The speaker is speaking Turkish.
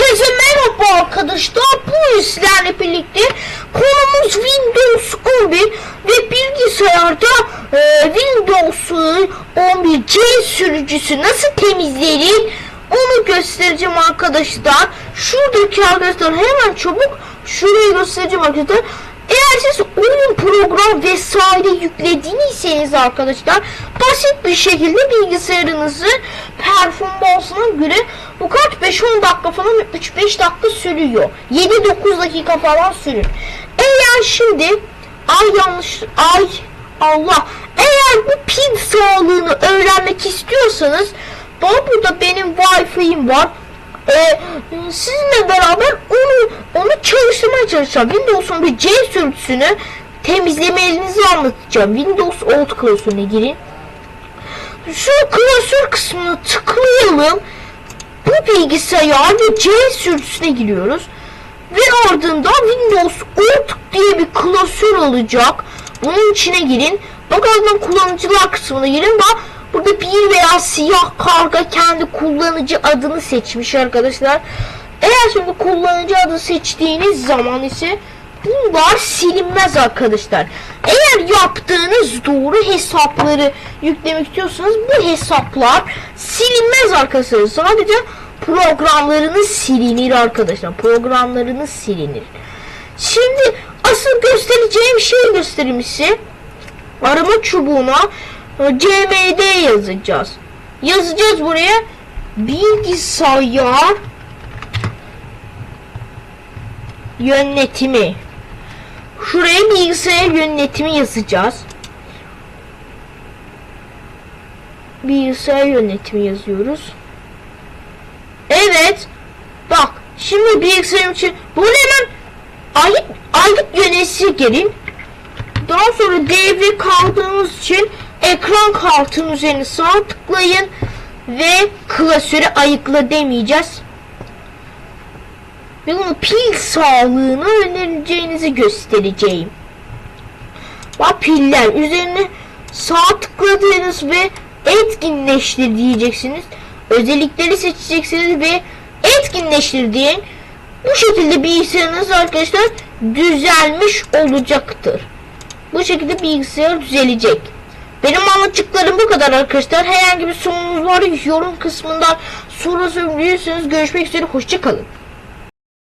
Herkese merhaba arkadaşlar. Bu sizlerle birlikte konumuz Windows 11 ve bilgisayarda e, Windows 11 C sürücüsü nasıl temizlenir onu göstereceğim arkadaşlar. Şuradaki arkadaşlar hemen çabuk şurayı göstereceğim arkadaşlar. Eğer siz oyun program vesaire yüklediyseniz arkadaşlar basit bir şekilde bilgisayarınızın performansına göre bu kaç 5-10 dakika falan 3-5 dakika sürüyor. 7-9 dakika falan sürür. Eğer şimdi ay yanlış ay Allah eğer bu pil sağlığını öğrenmek istiyorsanız bak burada benim wifi'm var ee, sizinle beraber onu onu çalıştırmaya çalışacağım. Windows'un bir C sürücüsünü temizlemenizi anlatacağım. Windows Old klasörüne girin. Şu klasör kısmına tıklayalım. Bu bilgisayar ve C sürücüsüne giriyoruz. Ve ardından Windows Old diye bir klasör olacak. Bunun içine girin. Bakalım kullanıcılar kısmına girin. Bak Burada bir veya siyah karga kendi kullanıcı adını seçmiş arkadaşlar. Eğer şimdi kullanıcı adı seçtiğiniz zaman ise bunlar silinmez arkadaşlar. Eğer yaptığınız doğru hesapları yüklemek istiyorsanız bu hesaplar silinmez arkadaşlar. Sadece programlarınız silinir arkadaşlar. Programlarınız silinir. Şimdi asıl göstereceğim şey göstereyim size. Arama çubuğuna CMD yazacağız. Yazacağız buraya bilgisayar yönetimi. Şuraya bilgisayar yönetimi yazacağız. Bilgisayar yönetimi yazıyoruz. Evet. Bak şimdi bilgisayarım için bunu hemen aylık, aylık yönetici gelin. Daha sonra devre kaldığımız için ekran kartının üzerine sağ tıklayın ve klasörü ayıkla demeyeceğiz. Ve bunu pil sağlığını önereceğinizi göstereceğim. Bak piller üzerine sağ tıkladığınız ve etkinleştir diyeceksiniz. Özellikleri seçeceksiniz ve etkinleştir diye bu şekilde bilgisayarınız arkadaşlar düzelmiş olacaktır. Bu şekilde bilgisayar düzelecek. Benim anlattıklarım bu kadar arkadaşlar. Herhangi bir sorunuz var yorum kısmından soru sorabilirsiniz. Görüşmek üzere. Hoşçakalın.